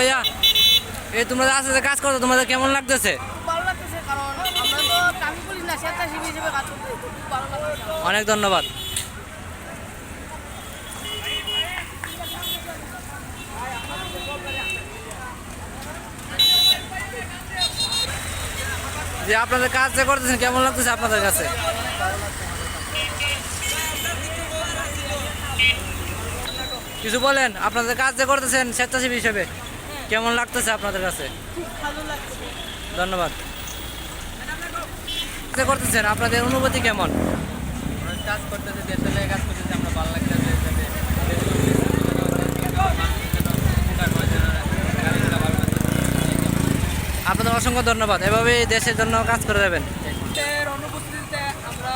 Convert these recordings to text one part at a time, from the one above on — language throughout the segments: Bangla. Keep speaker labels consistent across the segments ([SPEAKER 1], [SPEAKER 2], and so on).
[SPEAKER 1] ভাইয়া, এই তোমরা আস্তে কাজ করো, তোমাদের কেমন লাগতেছে?
[SPEAKER 2] ভালো লাগতেছে, কারণ আমরা তো কাজ করি না, স্বেচ্ছাসেবী হিসেবে কাজ করতে
[SPEAKER 1] অনেক ধন্যবাদ। যে আপনাদের কাজ যে করতেছেন, কেমন লাগতেছে আপনাদের কাছে? কিছু বলেন, আপনাদের কাজ যে করতেছেন স্বেচ্ছাসেবী হিসেবে, কেমন লাগতেছে আপনাদের কাছে? ধন্যবাদ। করতেছেন, আপনাদের অনুভূতি কেমন?
[SPEAKER 3] কাজ করতেছে দেশের কাজ করতেছে আমরা ভালো লাগতেছে
[SPEAKER 1] আপনাদের অসংখ্য ধন্যবাদ। এভাবে দেশের জন্য কাজ করে যাবেন।
[SPEAKER 3] অনুপস্থিতিতে আমরা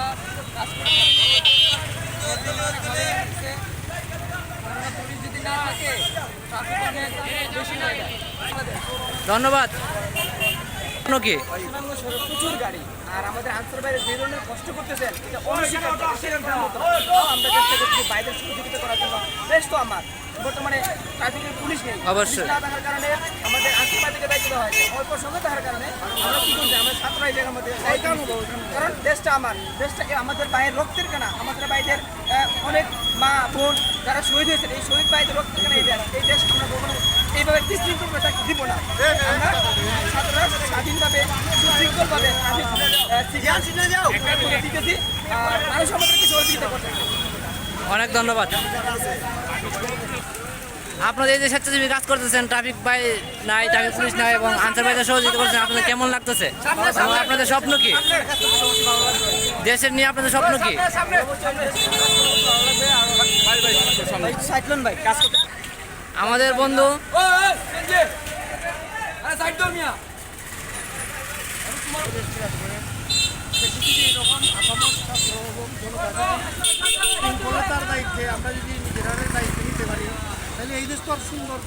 [SPEAKER 3] কাজ
[SPEAKER 1] ধন্যবাদ। কি
[SPEAKER 3] প্রচুর গাড়ি। আর আমাদের আনসার বাইরে যে ধরনের কষ্ট করতেছেন। এটা আমরা চেষ্টা করছি বাইরের সহযোগিতা করার জন্য। বেশ তো আমার। বর্তমানে ট্রাফিকের পুলিশ নেই।
[SPEAKER 1] অবশ্যই।
[SPEAKER 3] না থাকার কারণে আমাদের আনসার বাইরে দায়িত্ব দেওয়া হয়েছে অল্প সময় থাকার কারণে আমরা কি করছি? আমরা ছাত্ররা এই জায়গার মধ্যে দায়িত্ব কারণ দেশটা আমার। দেশটা আমাদের ভাইয়ের রক্তের কেনা। আমাদের আহ, অনেক মা বোন যারা শহীদ হয়েছেন এই শহীদ ভাইদের রক্তের কেনা এই দেশ। এই দেশ আমরা কখনো এইভাবে বিশৃঙ্খল দিব না। আমরা ছাত্ররা স্বাধীনভাবে
[SPEAKER 1] অনেক ধন্যবাদ। আপনাদের এই যে স্বেচ্ছাসেবী কাজ করতেছেন ট্রাফিক বাই নাই ট্রাফিক পুলিশ নাই এবং আনসার বাইরে সহযোগিতা করছেন, আপনাদের কেমন লাগতেছে? আপনাদের স্বপ্ন কি? দেশের নিয়ে আপনাদের স্বপ্ন কি?
[SPEAKER 4] দায়িত্বে আমরা যদি দায়িত্ব নিতে পারি তাহলে এই দেশ সুন্দর সুন্দর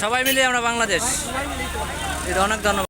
[SPEAKER 1] সবাই মিলে আমরা বাংলাদেশ। এটা অনেক ধন্যবাদ।